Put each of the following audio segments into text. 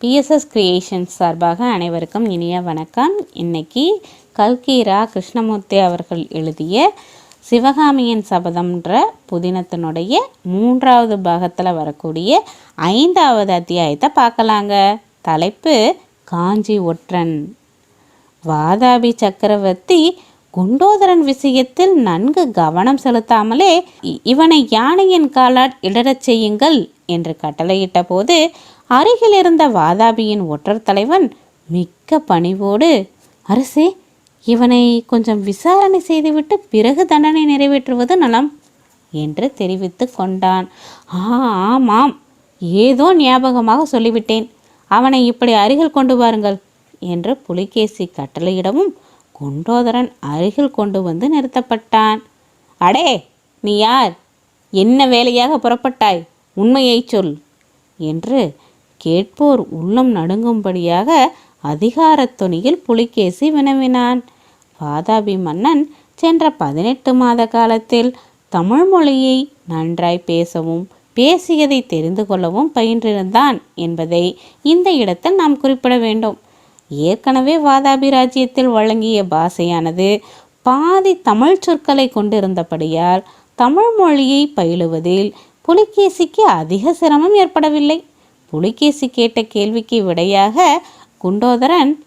BSS creations சார்பாக அனைவருக்கும் இனிய வணக்கம். இன்னைக்கு கல்கீரா கிருஷ்ணமூர்த்தி அவர்கள் எழுதிய சிவகாமியின் சபதம்ன்ற புதினத்தினுடைய மூன்றாவது பாகத்தில் வரக்கூடிய ஐந்தாவது அத்தியாயத்தை பார்க்கலாங்க. தலைப்பு காஞ்சி ஒற்றன். வாதாபி சக்கரவர்த்தி குண்டோதரன் விஷயத்தில் நன்கு கவனம் செலுத்தாமலே இவனை யானையின் காலால் இடறச் செய்யுங்கள் என்று கட்டளையிட்ட போது அருகில் இருந்த வாதாபியின் ஒற்றர் தலைவன் மிக்க பணிவோடு அரசே இவனை கொஞ்சம் விசாரணை செய்துவிட்டு பிறகு தண்டனை நிறைவேற்றுவது நலம் என்று தெரிவித்து கொண்டான். ஆ ஆமாம் ஏதோ ஞாபகமாக சொல்லிவிட்டேன். அவனை இப்படி அருகில் கொண்டு வாருங்கள் என்று புலிகேசி கட்டளையிடவும் குண்டோதரன் அருகில் கொண்டு வந்து நிறுத்தப்பட்டான். அடே நீ யார்? என்ன வேலையாக புறப்பட்டாய்? உண்மையைச் சொல் என்று கேட்போர் உள்ளம் நடுங்கும்படியாக அதிகாரத் துணியில் புலிகேசி வினவினான். வாதாபி மன்னன் சென்ற பதினெட்டு மாத காலத்தில் தமிழ் மொழியை நன்றாய் பேசவும் பேசியதை தெரிந்து கொள்ளவும் பயின்றிருந்தான் என்பதை இந்த இடத்தில் நாம் குறிப்பிட வேண்டும். ஏற்கனவே வாதாபி ராஜ்யத்தில் வழங்கிய பாஷையானது பாதி தமிழ் சொற்களை கொண்டிருந்தபடியால் தமிழ் மொழியை பயிலுவதில் புலிகேசிக்கு அதிக சிரமம் ஏற்படவில்லை. புலிகேசி கேட்ட கேள்விக்கு விடையாக குண்டோதரன்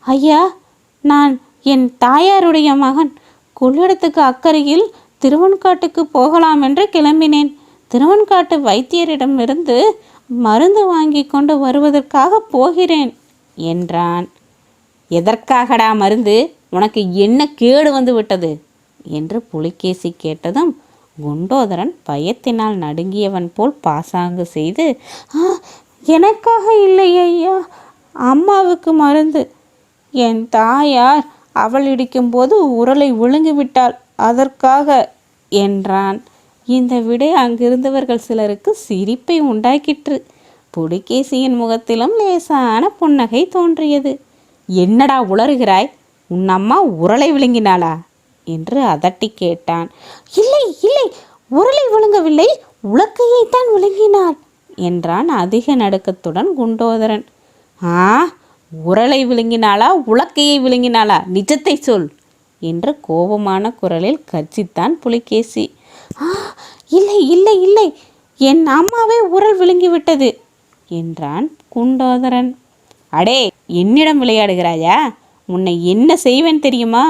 ஐயா நான் என் தாயாருடைய மகன். கொள்ளிடத்துக்கு அக்கறையில் திருவன்காட்டுக்கு போகலாம் என்று கிளம்பினேன். திருவன்காட்டு வைத்தியரிடமிருந்து மருந்து வாங்கி கொண்டு வருவதற்காக போகிறேன். என்றான். எதற்காகடா மருந்து? உனக்கு என்ன கேடு வந்து விட்டது? என்று புலிகேசி கேட்டதும் குண்டோதரன் பயத்தினால் நடுங்கியவன் போல் பாசாங்கு செய்து "ஆ, எனக்காக இல்லை ஐயா அம்மாவுக்கு மருந்து. என் தாயார் அவள் இடிக்கும்போது உரலை விழுங்கி விட்டாள் அதற்காக என்றான். இந்த விடை அங்கிருந்தவர்கள் சிலருக்கு சிரிப்பை உண்டாக்கிற்று. புலிகேசியின் முகத்திலும் லேசான புன்னகை தோன்றியது. என்னடா உளறுகிறாய்? உன் அம்மா உரலை விழுங்கினாளா? என்று அதட்டி கேட்டான். இல்லை இல்லை உரலை விழுங்கவில்லை உலக்கையைத்தான் விழுங்கினாள் என்றான் அதிக நடுக்கத்துடன் குண்டோதரன். ஆ உரலை விழுங்கினாளா உலக்கையை விழுங்கினாளா? நிஜத்தை சொல் என்று கோபமான குரலில் கர்ஜித்தான் புலிகேசி. ஆ இல்லை இல்லை இல்லை என் அம்மாவே உரல் விழுங்கிவிட்டது. என்றான் குண்டோதரன். அடே என்னிடம் விளையாடுகிறாயா? உன்னை என்ன செய்வேன் தெரியுமா?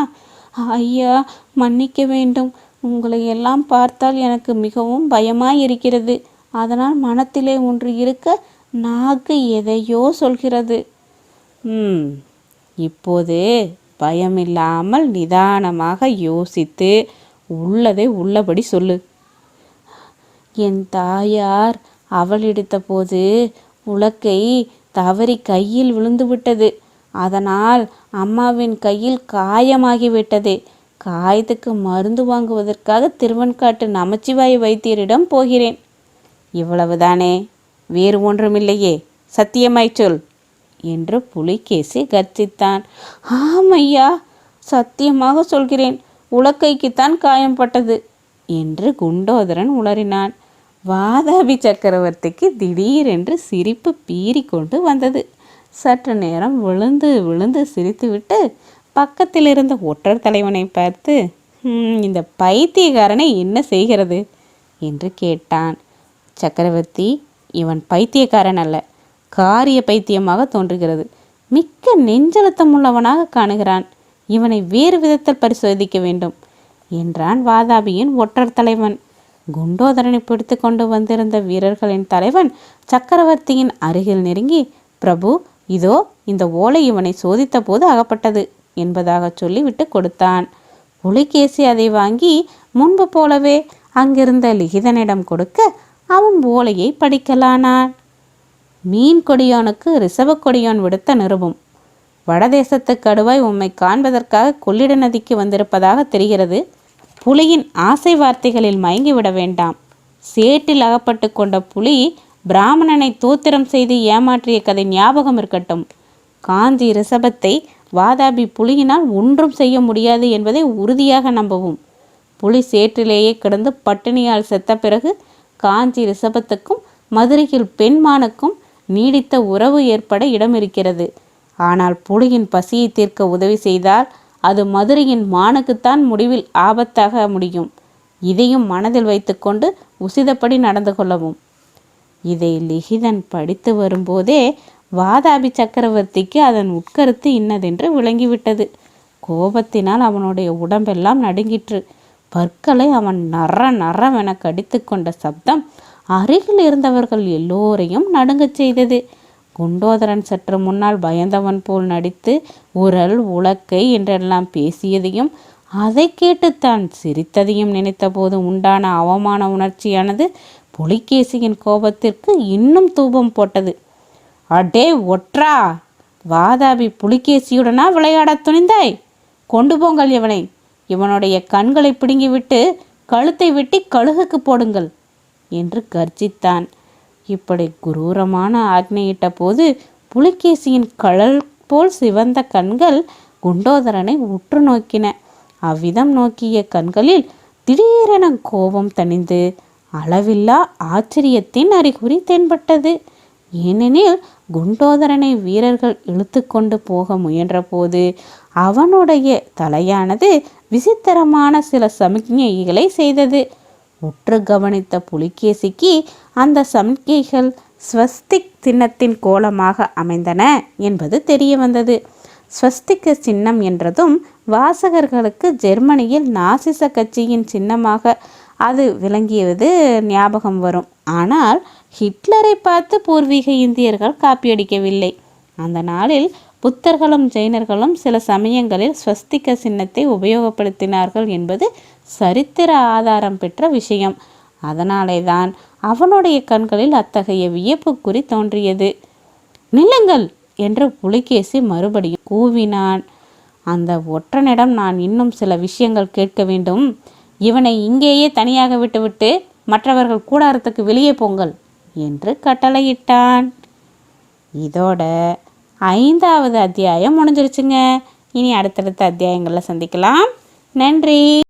ஐயா மன்னிக்க வேண்டும். உங்களை எல்லாம் பார்த்தால் எனக்கு மிகவும் பயமாய் இருக்கிறது. அதனால் மனத்திலே ஒன்று இருக்க நாக்கு எதையோ சொல்கிறது. ம் இப்போது பயமில்லாமல் நிதானமாக யோசித்து உள்ளதை உள்ளபடி சொல்லு. என் தாயார் அவள் போது உலக்கை தவறி கையில் விழுந்துவிட்டது. அதனால் அம்மாவின் கையில் காயமாகிவிட்டது. காயத்துக்கு மருந்து வாங்குவதற்காக திருவன்காட்டு நமச்சிவாய வைத்தியரிடம் போகிறேன். இவ்வளவுதானே? வேறு ஒன்றுமில்லையே. சத்தியமாய் சொல் என்று புலிகேசி கர்ஜித்தான் ஆமையா! சத்தியமாக சொல்கிறேன். உலக்கைக்குத்தான் காயம்பட்டது என்று குண்டோதரன் உளறினான். வாதாபி சக்கரவர்த்திக்கு திடீரென்று சிரிப்பு பீறிக்கொண்டு வந்தது. சற்று நேரம் விழுந்து விழுந்து சிரித்துவிட்டு பக்கத்தில் இருந்த ஒற்றர் தலைவனை பார்த்து இந்த பைத்தியக்காரனை என்ன செய்கிறது? என்று கேட்டான். சக்கரவர்த்தி இவன் பைத்தியக்காரன் அல்ல. காரிய பைத்தியமாக தோன்றுகிறது. மிக்க நெஞ்சழுத்தம் உள்ளவனாக காணுகிறான். இவனை வேறு விதத்தில் பரிசோதிக்க வேண்டும் என்றான் வாதாபியின் ஒற்றர் தலைவன். குண்டோதரனை பிடித்து கொண்டு வந்திருந்த வீரர்களின் தலைவன் சக்கரவர்த்தியின் அருகில் நெருங்கி பிரபு இதோ இந்த ஓலை இவனை சோதித்த போது அகப்பட்டது என்பதாக சொல்லிவிட்டு கொடுத்தான். புலிகேசி அதை வாங்கி முன்பு போலவே அங்கிருந்த லிகிதனிடம் கொடுக்க அவன் ஓலையை படிக்கலானான். மீன் கொடியோனுக்கு ரிசவ கொடியோன் விடுத்த நிருபம். வடதேசத்து கடுவாய் உம்மை காண்பதற்காக கொள்ளிட நதிக்கு வந்திருப்பதாக தெரிகிறது. புலியின் ஆசை வார்த்தைகளில் மயங்கிவிட வேண்டாம். சேற்றில் அகப்பட்டு கொண்ட புலி பிராமணனை தூத்திரம் செய்து ஏமாற்றிய கதை ஞாபகம் இருக்கட்டும். காஞ்சி ரிஷபத்தை வாதாபி புலியினால் ஒன்றும் செய்ய முடியாது என்பதை உறுதியாக நம்பவும். புலி சேற்றிலேயே கிடந்து பட்டினியால் செத்த பிறகு காஞ்சி ரிஷபத்துக்கும் மதுரையில் பெண்மானுக்கும் நீடித்த உறவு ஏற்பட இடம் இருக்கிறது ஆனால் புலியின் பசியை தீர்க்க உதவி செய்தால் அது மதுரையின் மானுக்குத்தான் முடிவில் ஆபத்தாக முடியும். இதையும் மனதில் வைத்துக்கொண்டு உசிதப்படி நடந்து கொள்ளவும். இதை லிகிதன் படித்து வரும்போதே வாதாபி சக்கரவர்த்திக்கு அதன் உட்கருத்து இன்னதென்று விளங்கிவிட்டது. கோபத்தினால் அவனுடைய உடம்பெல்லாம் நடுங்கிற்று. பற்களை அவன் நற நறவென கடித்து கொண்ட சப்தம் அருகில் இருந்தவர்கள் எல்லோரையும் நடுங்கச் செய்தது. குண்டோதரன் சற்று முன்னால் பயந்தவன் போல் நடித்து உரல் உலக்கை என்றெல்லாம் பேசியதையும் அதை கேட்டுத்தான் சிரித்ததையும் நினைத்தபோது உண்டான அவமான உணர்ச்சியானது புலிகேசியின் கோபத்திற்கு இன்னும் தூபம் போட்டது. அடே ஒற்றா! வாதாபி புலிகேசியுடனா விளையாடத் துணிந்தாய்? கொண்டு போங்கள் இவனை. இவனுடைய கண்களை பிடுங்கிவிட்டு கழுத்தை வெட்டி கழுகுக்கு போடுங்கள் என்று கர்ஜித்தான் இப்படி குரூரமான ஆக்னையிட்ட போது புலிகேசியின் கழல் போல் சிவந்த கண்கள் குண்டோதரனை உற்று நோக்கின. அவ்விதம் நோக்கிய கண்களில் திடீரென கோபம் தணிந்து அளவில்லா ஆச்சரியத்தின் அறிகுறி தென்பட்டது. ஏனெனில் குண்டோதரனை வீரர்கள் இழுத்து கொண்டு போக முயன்றபோது அவனுடைய தலையானது விசித்திரமான சில சமிக்ஞைகளை செய்தது. உற்று கவனித்த புலிகேசிக்கு அந்த சமிக்கைகள் ஸ்வஸ்திக் சின்னத்தின் கோலமாக அமைந்தன என்பது தெரிய வந்தது. ஸ்வஸ்திக சின்னம் என்றதும் வாசகர்களுக்கு ஜெர்மனியில் நாசிச கட்சியின் சின்னமாக அது விளங்கியது ஞாபகம் வரும். ஆனால் ஹிட்லரை பார்த்து பூர்வீக இந்தியர்கள் காப்பியடிக்கவில்லை. அந்த நாளில் புத்தர்களும் ஜெயினர்களும் சில சமயங்களில் ஸ்வஸ்திக சின்னத்தை உபயோகப்படுத்தினார்கள் என்பது சரித்திர ஆதாரம் பெற்ற விஷயம். அதனாலே தான் அவனுடைய கண்களில் அத்தகைய வியப்புக்குறி தோன்றியது. நில்லுங்கள் என்று புலிகேசி மறுபடியும் கூவினான். அந்த ஒற்றனிடம் நான் இன்னும் சில விஷயங்கள் கேட்க வேண்டும். இவனை இங்கேயே தனியாக விட்டுவிட்டு மற்றவர்கள் கூடாரத்துக்கு வெளியே போங்கள் என்று கட்டளையிட்டான். இதோட ஐந்தாவது அத்தியாயம் முடிஞ்சிருச்சுங்க. இனி அடுத்தடுத்த அத்தியாயங்களில் சந்திக்கலாம். நன்றி.